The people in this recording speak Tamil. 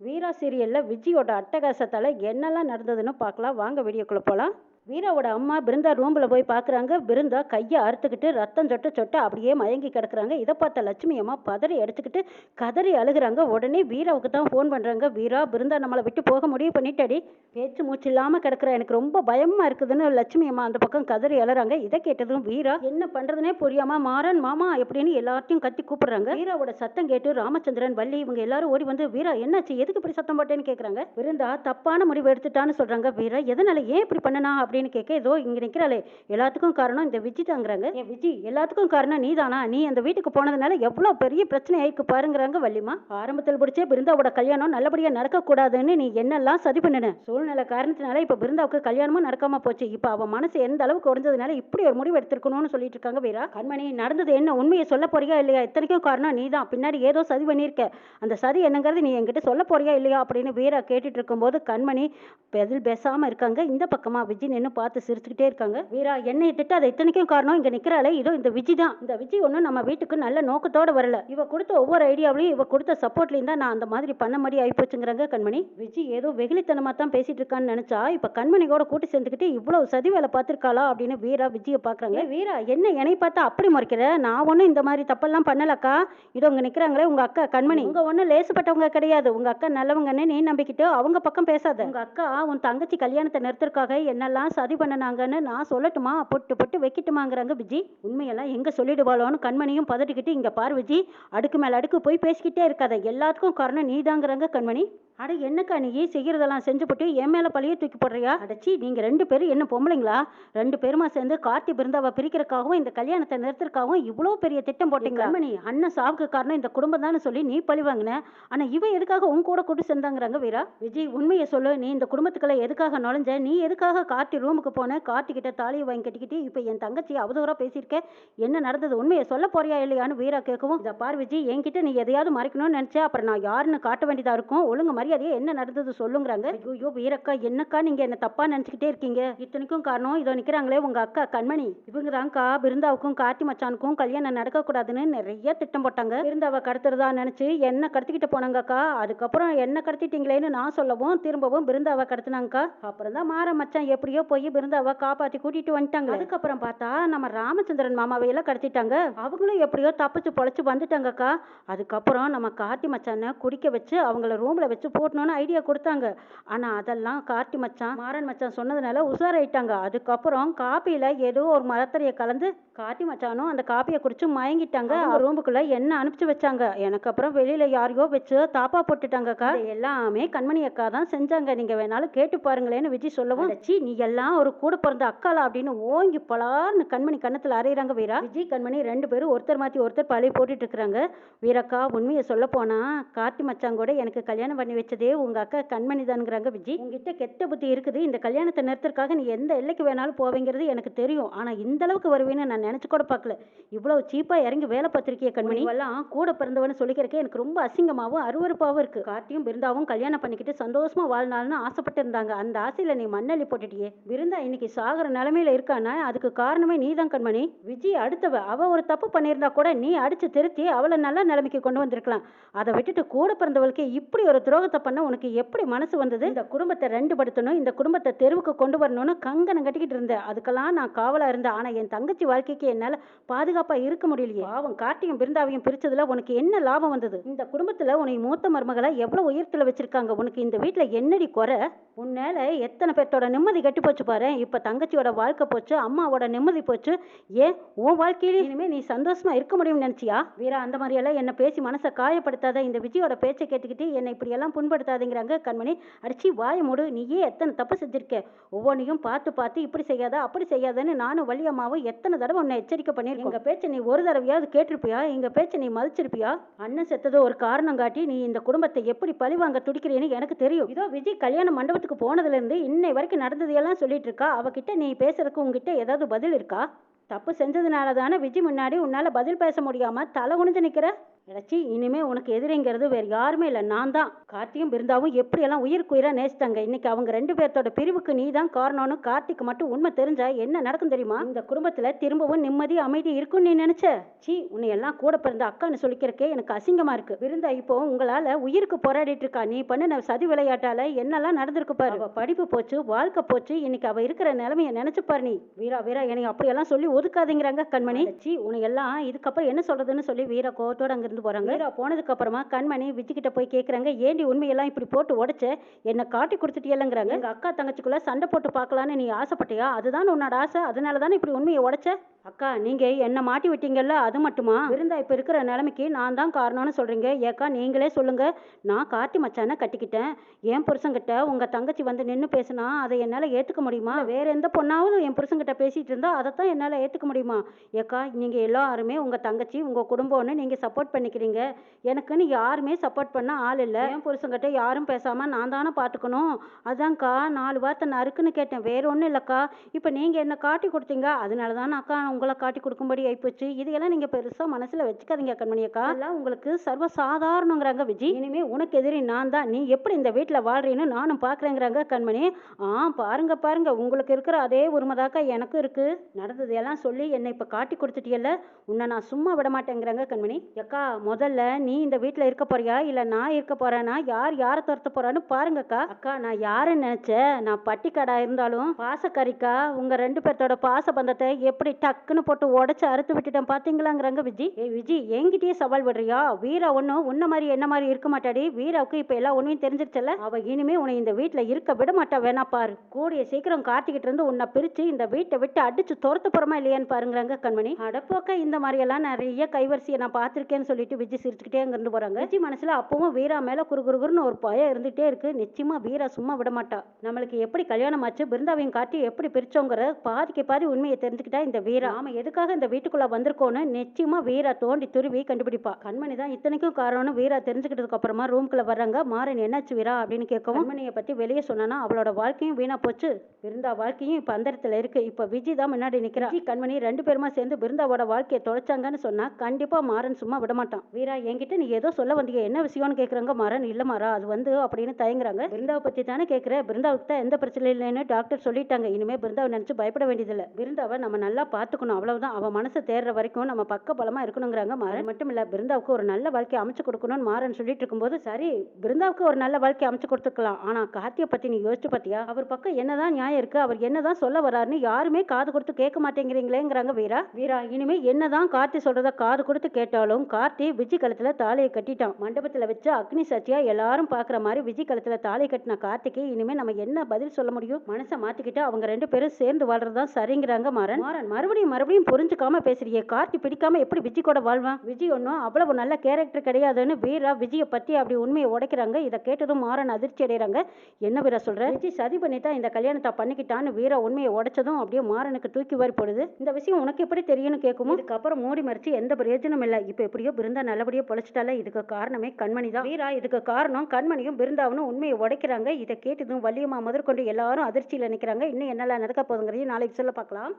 வீரா சீரியலில் விஜயோட அட்டகாசத்தால் என்னெல்லாம் நடந்ததுன்னு பார்க்கலாம். வாங்க வீடியோக்குள்ளே போகலாம் வீராவோட அம்மா பிருந்தா ரூமில் போய் பார்க்குறாங்க பிருந்தா கையை அறுத்துக்கிட்டு ரத்தம் சொட்ட சொட்ட அப்படியே மயங்கி கிடக்குறாங்க. இதை பார்த்த லட்சுமி அம்மா பதறி அடிச்சுக்கிட்டு கதறி அழுகுறாங்க. உடனே வீராவுக்கு தான் ஃபோன் பண்ணுறாங்க வீரா பிருந்தா நம்மளை விட்டு போக முடிவு பண்ணிட்டடி. பேச்சு மூச்சு இல்லாமல் கிடக்குற. எனக்கு ரொம்ப பயமாக இருக்குதுன்னு லட்சுமி அம்மா அந்த பக்கம் கதறி அழுறாங்க. இதை கேட்டதும் வீரா என்ன பண்ணுறதுனே புரியாமல் மாறன் மாமா எப்படின்னு எல்லாத்தையும் கத்தி கூப்பிடுறாங்க. வீராவோட சத்தம் கேட்டு ராமச்சந்திரன் வள்ளி இவங்க எல்லாரும் ஓடி வந்து வீரா என்னாச்சு? எதுக்கு இப்படி சத்தம் போட்டேன்னு கேட்குறாங்க பிருந்தா தப்பான முடிவு எடுத்துட்டான்னு சொல்கிறாங்க வீரா எதனால ஏன் இப்படி பண்ணனா? அப்படின்னு கேட்க ஏதோ இங்கே நிற்கிறாளே எல்லாத்துக்கும் காரணம் இந்த விஜி தாங்கிறாங்க ஏ விஜி. எல்லாத்துக்கும் காரணம் நீ தானா நீ அந்த வீட்டுக்கு போனதுனால எவ்வளோ பெரிய பிரச்சனை ஆயிருக்கு பாருங்கிறாங்க வள்ளிமா. ஆரம்பத்தில் பிடிச்சே பிருந்தாவோட கல்யாணம் நல்லபடியாக நடக்கக்கூடாதுன்னு நீ என்னெல்லாம் சதி பண்ணின? சூழ்நிலை காரணத்தினால இப்போ பிருந்தாவுக்கு கல்யாணமும் நடக்காம போச்சு. இப்போ அவன் மனசு எந்த அளவுக்கு உடஞ்சதுனால இப்படி ஒரு முடிவு எடுத்திருக்கணும்னு சொல்லிட்டு இருக்காங்க வீரா. கண்மணி நடந்தது என்ன? உண்மையை சொல்ல போறியா இல்லையா? இத்தனைக்கும் காரணம் நீ தான் பின்னாடி ஏதோ சதி பண்ணியிருக்க. அந்த சதி என்னங்கிறது நீ என்கிட்ட சொல்ல போறியா இல்லையா? அப்படின்னு வீரா கேட்டுட்டு இருக்கும்போது கண்மணி பதில் பேசாம இருக்காங்க. இந்த பக்கமா விஜய் நின்று பார்த்து சிரிச்சுக்கிட்டே இருக்காங்க. வீரா என்னை திட்டு அதை இத்தனைக்கும் காரணம். இங்க நிக்கிறாளே இதோ இந்த விஜி தான். இந்த விஜய் ஒன்றும் நம்ம வீட்டுக்கு நல்ல நோக்கத்தோட வரல. இவ கொடுத்த ஒவ்வொரு ஐடியாவிலையும் இவ கொடுத்த சப்போர்ட்லையும் தான் நான் அந்த மாதிரி பண்ண மாதிரி ஆயிப்போச்சுங்கிறாங்க கண்மணி. விஜய் ஏதோ வெகுளித்தனமா தான் பேசிட்டு இருக்கான்னு நினைச்சா இப்ப கண்மணி கூட கூட்டி சேர்ந்துக்கிட்டு இவ்வளவு சதி வேலை பார்த்திருக்காளா அப்படின்னு வீரா விஜயை பாக்குறாங்க வீரா என்ன என்னை பார்த்தா அப்படி முறைக்கிற? நான் ஒன்றும் இந்த மாதிரி தப்பெல்லாம் பண்ணலக்கா. இதோ இங்க நிக்கிறாங்களே உங்க அக்கா கண்மணி. உங்க ஒன்றும் லேசுப்பட்டவங்க கிடையாது. உங்க அக்கா நல்லவங்கன்னு நீ நம்பிக்கிட்டு அவங்க பக்கம் பேசாத. உங்க அக்கா உன் தங்கச்சி கல்யாணத்தை நிறுத்துறதுக்காக என்னெல்லாம் சதி பண்ணினாங்கன்னு நான் சொல்லட்டுமா? பொட்டு பொட்டு வைக்கட்டுமாங்கிறாங்க விஜி. உண்மையெல்லாம் எங்கே சொல்லிடுவாளோன்னு கண்மணியும் பதட்டிக்கிட்டு இங்கே பார் விஜி அடுக்கு மேலே அடுக்கு போய் பேசிக்கிட்டே இருக்காத. எல்லாத்துக்கும் காரணம் நீதாங்கிறாங்க கண்மணி. அட என்னக்கா நீ செய்கிறதெல்லாம் செஞ்சுப்பட்டு என் மேல பழிய தூக்கி போடுறியா? அடச்சி நீங்க ரெண்டு பேரும் என்ன பொம்பளைங்களா? ரெண்டு பேருமா சேர்ந்து கார்த்தி பிருந்தாவை பிரிக்கிறதுக்காகவும் இந்த கல்யாணத்தை நிறுத்துறதுக்காகவும் இவ்வளோ பெரிய திட்டம் போட்டீங்க. கண்மணி அண்ணன் சாவுக்கு காரணம் இந்த குடும்பம் தான் சொல்லி நீ பழி வாங்கின. ஆனா இவ எதுக்காக உன் கூட கூட்டு சேர்ந்தாங்கிறாங்க வீரா? விஜய் உண்மையை சொல்லு. நீ இந்த குடும்பத்துக்குள்ள எதுக்காக நுழைஞ்ச? நீ எதுக்காக கார்த்தி ரூமுக்கு போன? கார்த்தி கிட்ட தாலியை வாங்கி கட்டிக்கிட்டு இப்போ என் தங்கச்சி அவதூறா பேசியிருக்க? என்ன நடந்தது? உண்மையை சொல்ல போறியா இல்லையான்னு வீரா கேட்கவும் இதை பார் விஜய் என்கிட்ட நீ எதையாவது மறைக்கணும்னு நினைச்சா அப்புறம் நான் யாருன்னு காட்ட வேண்டியதா இருக்கும்? ஒழுங்கு மரியாதையை என்ன நடந்தது சொல்லுங்கிறாங்க. ஐயோ வீரக்கா என்னக்கா நீங்க என்ன தப்பா நினைச்சுக்கிட்டே இருக்கீங்க? இத்தனைக்கும் காரணம் இதோ நிக்கிறாங்களே உங்க அக்கா கண்மணி. இவங்க தான்க்கா பிருந்தாவுக்கும் கார்த்தி மச்சானுக்கும் கல்யாணம் நடக்கக்கூடாதுன்னு நிறைய திட்டம் போட்டாங்க. பிருந்தாவை கடத்துறதா நினைச்சு என்ன கடத்திக்கிட்டு போனாங்கக்கா. அதுக்கப்புறம் என்ன கடத்திட்டீங்களேன்னு நான் சொல்லவும் திரும்பவும் பிருந்தாவை கடத்தினாங்கக்கா. அப்புறம் தான் மாற மச்சான் எப்படியோ போய் பிருந்தாவை காப்பாத்தி கூட்டிட்டு வந்துட்டாங்க. அதுக்கப்புறம் பார்த்தா நம்ம ராமச்சந்திரன் மாமாவையெல்லாம் கடத்திட்டாங்க. அவங்களும் எப்படியோ தப்பிச்சு பொழைச்சு வந்துட்டாங்கக்கா. அதுக்கப்புறம் நம்ம கார்த்தி மச்சானை குடிக்க வச்சு அவங்கள ரூம்ல வச்சு போடணும்னு ஐடியா கொடுத்தாங்க. ஆனால் அதெல்லாம் கார்த்தி மச்சான் மாறன் மச்சான் சொன்னதுனால உஷாராயிட்டாங்க. அதுக்கப்புறம் காப்பியில் ஏதோ ஒரு மரத்தரையை கலந்து கார்த்தி மச்சானும் அந்த காப்பியை குடிச்சு மயங்கிட்டாங்க. ரூமுக்குள்ள என்ன அனுப்பிச்சு வச்சாங்க? எனக்கு அப்புறம் வெளியில யாரையோ வச்சு தாப்பா போட்டுட்டாங்கக்கா. எல்லாமே கண்மணி அக்கா தான் செஞ்சாங்க. நீங்க வேணாலும் கேட்டு பாருங்களேன்னு விஜய் சொல்லவும் "அடச்சீ, நீ எல்லாம் ஒரு கூட பிறந்த அக்காளா அப்படின்னு ஓங்கி பலார்னு கண்மணி கண்ணத்துல அரைகிறாங்க வீரா. விஜய் கண்மணி ரெண்டு பேரும் ஒருத்தர் மாத்தி ஒருத்தர் பழைய போட்டுட்டு இருக்கிறாங்க வீரக்கா உண்மையை சொல்ல போனா கார்த்தி மச்சான் கூட எனக்கு கல்யாணம் பண்ணி வச்சதே உங்க அக்கா கண்மணி தானுங்கிறாங்க விஜய் உங்ககிட்ட கெட்ட புத்தி இருக்குது. இந்த கல்யாணத்தை நிறுத்துறதுக்காக நீ எந்த எல்லைக்கு வேணாலும் போவீங்கிறது எனக்கு தெரியும். ஆனா இந்த அளவுக்கு வருவேன்னு நான் நினச்சி கூட பார்க்கல. இவ்வளோ சீப்பாக இறங்கி வேலை பார்த்துருக்கிய கண்மணி. எல்லாம் கூட பிறந்தவன்னு சொல்லிக்கிறக்கே எனக்கு ரொம்ப அசிங்கமாகவும் அருவறுப்பாகவும் இருக்குது கார்த்தியும் பிருந்தாவும் கல்யாணம் பண்ணிக்கிட்டு சந்தோஷமாக வாழ்நாள்னு ஆசைப்பட்டு இருந்தாங்க. அந்த ஆசையில் நீ மண்ணள்ளி போட்டுட்டியே. பிருந்தா இன்னைக்கு சாகிற நிலமையில இருக்கானா? அதுக்கு காரணமே நீ தான் கண்மணி. விஜய் அடுத்தவ. அவ ஒரு தப்பு பண்ணியிருந்தா கூட நீ அடித்து திருத்தி அவளை நல்ல நிலைமைக்கு கொண்டு வந்திருக்கலாம். அதை விட்டுட்டு கூட பிறந்தவளுக்கு இப்படி ஒரு துரோகத்தை பண்ண உனக்கு எப்படி மனசு வந்தது? இந்த குடும்பத்தை ரெண்டு படுத்தணும் இந்த குடும்பத்தை தெருவுக்கு கொண்டு வரணும்னு கங்கணம் கட்டிக்கிட்டு இருந்தேன். அதுக்கெல்லாம் நான் காவலாக இருந்தேன். ஆனால் என் தங்கச்சி வாழ்க்கை வாழ்க்கைக்கு என்னால பாதுகாப்பா இருக்க முடியலையே. பாவம் கார்த்தியும் பிருந்தாவையும் பிரிச்சதுல உனக்கு என்ன லாபம் வந்தது? இந்த குடும்பத்துல உன்னை மூத்த மருமகளை எவ்வளவு உயரத்துல வச்சிருக்காங்க? உனக்கு இந்த வீட்ல என்னடி குறை? உன்னால எத்தனை பேர்த்தோட நிம்மதி கெட்டு போச்சு பாரு. இப்ப தங்கச்சியோட வாழ்க்கை போச்சு அம்மாவோட நிம்மதி போச்சு. ஏன் உன் வாழ்க்கையில இனிமே நீ சந்தோஷமா இருக்க முடியும்னு நினைச்சியா? வீரா அந்த மாதிரி எல்லாம் என்ன பேசி மனசை காயப்படுத்தாத இந்த விஜயோட பேச்சை கேட்டுக்கிட்டு என்னை இப்படி எல்லாம் புண்படுத்தாதீங்கிறாங்க கண்மணி. அடிச்சு வாய மூடு. நீயே எத்தனை தப்பு செஞ்சிருக்க? ஒவ்வொன்றையும் பார்த்து பார்த்து இப்படி செய்யாத அப்படி செய்யாதன்னு நானும் வள்ளியம்மாவும் எத்தனை தடவை உன்னை எச்சரிக்கை பண்ணியிருக்கோம். எங்கள் பேச்சை நீ ஒரு தடவையாவது கேட்டிருப்பியா? எங்கள் பேச்சை நீ மதிச்சிருப்பியா? அண்ணன் செத்தது ஒரு காரணம் காட்டி நீ இந்த குடும்பத்தை எப்படி பழிவாங்க துடிக்கிறேன்னு எனக்கு தெரியும். இதோ விஜய் கல்யாண மண்டபத்துக்கு போனதுலேருந்து இன்னை வரைக்கும் நடந்ததையெல்லாம் சொல்லிட்டு இருக்கா அவகிட்ட நீ பேசுறதுக்கு உங்ககிட்ட ஏதாவது பதில் இருக்கா? தப்பு செஞ்சதுனால தானே விஜய் முன்னாடி உன்னால் பதில் பேச முடியாமல் தலை குனிஞ்சு நிற்கிற கிடச்சி இனிமே உனக்கு எதிரிங்கிறது வேற யாருமே இல்லை. நான் தான். கார்த்தியும் பிருந்தாவும் எப்படியெல்லாம் உயிருக்கு உயிராக நேசித்தாங்க இன்னைக்கு அவங்க ரெண்டு பேர்த்தோட பிரிவுக்கு நீ தான் காரணம்னு கார்த்திக்கு மட்டும் உண்மை தெரிஞ்சா என்ன நடக்கும் தெரியுமா? இந்த குடும்பத்தில் திரும்பவும் நிம்மதி அமைதி இருக்கும்னு நீ நினைச்ச? சி உன்னை எல்லாம் கூட பிறந்த அக்கான்னு சொல்லிக்கிறக்கே எனக்கு அசிங்கமாக இருக்கு. பிருந்தா இப்போ உங்களால் உயிருக்கு போராடிட்டு இருக்கா? நீ பண்ணின சதி விளையாட்டால என்னெல்லாம் நடந்திருக்கு பாரு. படிப்பு போச்சு வாழ்க்கை போச்சு இன்னைக்கு அவள் இருக்கிற நிலைமையை நினைச்சு பாரு நீ. வீரா வீரா என்னை அப்படியெல்லாம் சொல்லி ஒதுக்காதீங்கிறாங்க கண்மணி. சீ உன்னை எல்லாம் இதுக்கப்புறம் என்ன சொல்றதுன்னு சொல்லி வீரா கோவத்தோட அங்கிருந்து போறாங்க. வீரா போனதுக்கு அப்புறமா கண்மணி விஜி கிட்ட போய் கேக்குறாங்க ஏண்டி உண்மையெல்லாம் இப்படி போட்டு உடைச்ச? என்ன காட்டி கொடுத்துட்டியல்லங்கிறாங்க. எங்க அக்கா தங்கச்சிக்குள்ள சண்டை போட்டு பார்க்கலான்னு நீ ஆசைப்பட்டியா? அதுதான் உன்னோட ஆசை. அதனால தானே இப்படி உண்மையை உடைச்ச? அக்கா நீங்க என்ன மாட்டி விட்டீங்கல்ல அது மட்டுமா? விருந்தா இப்ப இருக்கிற நிலைமைக்கு நான் தான் காரணம்னு சொல்றீங்க. ஏக்கா நீங்களே சொல்லுங்க. நான் கார்த்தி மச்சானை கட்டிக்கிட்டேன். என் புருஷன்கிட்ட உங்க தங்கச்சி வந்து நின்று பேசினா அதை என்னால ஏத்துக்க முடியுமா? வேற எந்த பொண்ணாவது என் புருஷன்கிட்ட பேசிட்டு இருந்தா அதைத்தான் என்னால ஏத்துக்க முடியுமா? ஏக்கா நீங்க எல்லாருமே உங்க தங்கச்சி உங்க குடும்பம்னு நீங்க சப்போர்ட் பண்ணிக்கிறீங்க எனக்குன்னு யாருமே சப்போர்ட் பண்ண ஆள் இல்லை. என் புருஷன்கிட்ட யாரும் பேசாம நான் தானே பாத்துக்கணும். அதான்க்கா நாலு வார்த்தை நறுக்குன்னு கேட்டேன். வேற ஒன்றும் இல்லைக்கா. இப்போ நீங்க என்ன காட்டி கொடுத்தீங்க? அதனால தான் அக்கா உங்களை காட்டி கொடுக்கும்படி ஆயிப்போச்சு. இதையெல்லாம் நீங்க பெருசா மனசுல வச்சுக்காதீங்க கண்மணி அக்கா. எல்லாம் உங்களுக்கு சர்வ சாதாரணங்கிறாங்க விஜய் இனிமே உனக்கு எதிரி நான் தான். நீ எப்படி இந்த வீட்டுல வாழ்றீன்னு நானும் பாக்குறேங்கிறாங்க கண்மணி. ஆ பாருங்க பாருங்க. உங்களுக்கு இருக்கிற அதே உரிமைதாக்கா எனக்கும் இருக்கு. நடந்தது எல்லாம் சொல்லி என்னை இப்ப காட்டி கொடுத்துட்டியல்ல? உன்னை நான் சும்மா விட மாட்டேங்கிறாங்க கண்மணி. அக்கா முதல்ல நீ இந்த வீட்டில் இருக்க போறியா? இல்லை நான் இருக்க போறேனா? யார் யாரை துரத்த போறான்னு பாருங்கக்கா. அக்கா நான் யாருன்னு நினைச்சேன் நான் பட்டிக்கடா இருந்தாலும் பாசக்கறிக்கா உங்க ரெண்டு பேர்த்தோட பாச பந்தத்தை எப்படி டக்குன்னு போட்டு உடைச்சு அறுத்து விட்டுட்டேன் பாத்தீங்களாங்கிறாங்க விஜி. ஏ விஜி என்கிட்டயே சவால் விடுறியா? வீரா ஒன்றும் உன்ன மாதிரி என்ன மாதிரி இருக்க மாட்டாடி. வீராவுக்கு இப்ப எல்லா உண்மையும் தெரிஞ்சிருச்சல அவ இனிமே உன்னை இந்த வீட்ல இருக்க விட மாட்டா. வேணா பாரு. கூடிய சீக்கிரம் கார்த்திகிட்ட இருந்து உன்னை பிரிச்சு இந்த வீட்டை விட்டு அடிச்சு துரத்து போறமா இல்லையான்னு பாருங்கிறாங்க கண்மணி. அடப்போக்க இந்த மாதிரி எல்லாம் நிறைய கைவரிசையை நான் பார்த்திருக்கேன்னு சொல்லிட்டு விஜய் சிரிச்சுக்கிட்டே அங்கிருந்து போறாங்க. விஜய் மனசுல அப்பவும் வீரா மேல குறுகுறுகுறுன்னு ஒரு பயம் இருந்துட்டே இருக்கு. நிச்சயமா வீரா சும்மா விட மாட்டா. நம்மளுக்கு எப்படி கல்யாணம் ஆச்சு பிருந்தாவையும் காட்டி எப்படி பிரிச்சோங்கிற பாதிக்கு பாதி உண்மையை தெரிஞ்சுக்கிட்டா இந்த வீரா. நாம எதுக்காக இந்த வீட்டுக்குள்ள வந்திருக்கோன்னு நிச்சயமா வீரா தோண்டி துருவி கண்டுபிடிப்பா. கண்மணி தான் இத்தனைக்கும் காரணம்னு வீரா தெரிஞ்சுக்கிட்டதுக்கு அப்புறமா ரூம்குள்ள வர்றாங்க. மாறன் என்னாச்சு வீரா? அப்படின்னு கேட்கவும் கண்மணியை பத்தி வெளியே சொன்னா அவளோட வாழ்க்கையும் வீணா போச்சு. பிருந்தா வாழ்க்கையும் இப்ப அந்தரத்துல இருக்கு. இப்ப விஜய் தான் முன்னாடி விஜய் கண்மணி ரெண்டு பேருமா சேர்ந்து பிருந்தாவோட வாழ்க்கையை தொலைச்சாங்கன்னு சொன்னா கண்டிப்பா மாறன் சும்மா விட மாட்டான். வீரா என்கிட்ட நீ ஏதோ சொல்ல வந்தீங்க என்ன விஷயம்னு கேட்குறாங்க மரன் இல்லை மாறா அது வந்து அப்படின்னு தயங்குறாங்க. பிருந்தாவை பற்றி தானே கேட்குற பிருந்தாவுக்கு தான் எந்த பிரச்சனை இல்லைன்னு டாக்டர் சொல்லிட்டாங்க. இனிமே பிருந்தாவை நினச்சி பயப்பட வேண்டியதில்லை. பிருந்தாவை நம்ம நல்லா பார்த்துக்கணும். அவ்வளவுதான். அவன் மனசை தேர்ற வரைக்கும் நம்ம பக்க பலமாக இருக்கணுங்கிறாங்க மாறன். மட்டும் இல்லை பிருந்தாவுக்கு ஒரு நல்ல வாழ்க்கை அமைச்சு கொடுக்கணும்னு மாறன் சொல்லிட்டு இருக்கும்போது சரி பிருந்தாவுக்கு ஒரு நல்ல வாழ்க்கை அமைச்சு கொடுத்துக்கலாம். ஆனால் கார்த்தியை பற்றி நீ யோசிச்சு பார்த்தியா அவர் பக்கம் என்னதான் நியாயம் இருக்குது அவர் என்னதான் சொல்ல வராருன்னு யாருமே காது கொடுத்து கேட்க மாட்டேங்கிறீங்களேங்கிறாங்க வீரா. வீரா இனிமே என்னதான் கார்த்தி சொல்றத காது கொடுத்து கேட்டாலும் கார்த்தி விஜய் கழுத்துல தாலையை கட்டிட்டான். மண்டபத்தில் வச்சு அக்னி சாட்சியாக எல்லாரும் பார்க்குற மாதிரி விஜய் கழுத்துல தாலை கட்டின கார்த்திகை இனிமேல் நம்ம என்ன பதில் சொல்ல முடியும்? மனசை மாற்றிக்கிட்டு அவங்க ரெண்டு பேரும் சேர்ந்து வாழ்றதுதான் சரிங்கிறாங்க மாறன். மாறன் மறுபடியும் மறுபடியும் புரிஞ்சுக்காம பேசுறியே. கார்த்தி பிடிக்காம எப்படி விஜய் கூட வாழ்வான்? விஜய் ஒன்றும் அவ்வளவு நல்ல கேரக்டர் கிடையாதுன்னு வீரா விஜயை பற்றி அப்படி உண்மையை உடைக்கிறாங்க. இதை கேட்டதும் மாறன் அதிர்ச்சி அடைகிறாங்க என்ன வீரா சொல்ற? விஜய் சதி பண்ணிட்டா இந்த கல்யாணத்தை பண்ணிக்கிட்டான்னு வீரா உண்மையை உடைச்சதும் அப்படியே மாறனுக்கு தூக்கி வாரி போடுது. இந்த விஷயம் உனக்கு எப்படி தெரியும்னு கேட்கும்? இதுக்கப்புறம் மூடி மறைச்சு எந்த பிரயோஜனம் இல்லை. இப்போ எப்படியோ பிருந்தா நல்லபடியாக பொழைச்சிட்டால இதுக்கு காரணமே கண்மணி தான். வீரா இதுக்கு காரணம் கண்மணியும் பிருந்தாவனும் உண்மையை உடைக்கிறாங்க. இதை கேட்டதும் வள்ளியம்மா முதற்கொண்டு எல்லாரும் அதிர்ச்சியில் நிற்கிறாங்க இன்னும் என்னெல்லாம் நடக்க போதுங்கிறதையும் நாளைக்கு சொல்ல பார்க்கலாம்.